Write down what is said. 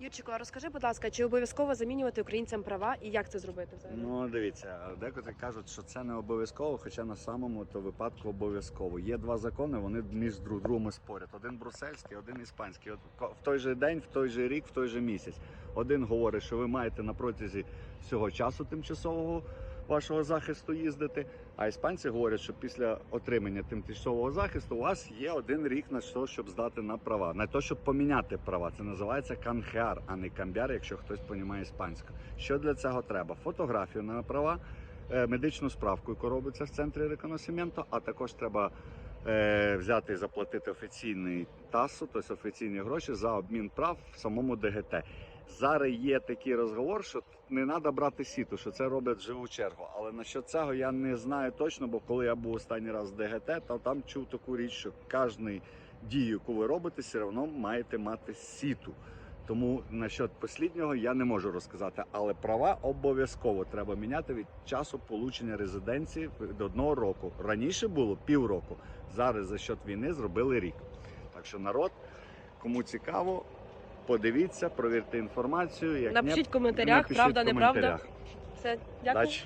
Юрчико, а розкажи, будь ласка, чи обов'язково замінювати українцям права і як це зробити взагалі? Ну, дивіться, декотрі кажуть, що це не обов'язково, хоча на самому то випадку обов'язково. Є два закони, вони між друг другом спорять. Один брусельський, один іспанський. От в той же день, в той же рік, в той же місяць. Один говорить, що ви маєте на протязі всього часу тимчасового вашого захисту їздити. А іспанці говорять, що після отримання тимчасового захисту у вас є один рік на те, щоб здати на права, на те, щоб поміняти права. Це називається канхеар, а не камбяр, якщо хтось розуміє іспанську. Що для цього треба? Фотографію на права, е, медичну справку, яка робиться в центрі реконосименту, а також треба взяти і заплатити офіційний ТАСу, тобто офіційні гроші за обмін прав в самому ДГТ. Зараз є такий розговор, що не треба брати сіту, що це роблять в живу чергу. Але насчет цього я не знаю точно, бо коли я був останній раз в ДГТ, то там чув таку річ, що кожну дію, яку ви робите, все одно маєте мати сіту. Тому насчет посліднього я не можу розказати, але права обов'язково треба міняти від часу получення резиденції до одного року. Раніше було півроку. Зараз за счет війни зробили рік. Так що народ, кому цікаво, подивіться, провірте інформацію. Як Напишіть в коментарях, напишіть правда, неправда. Все, дякую. Удачі.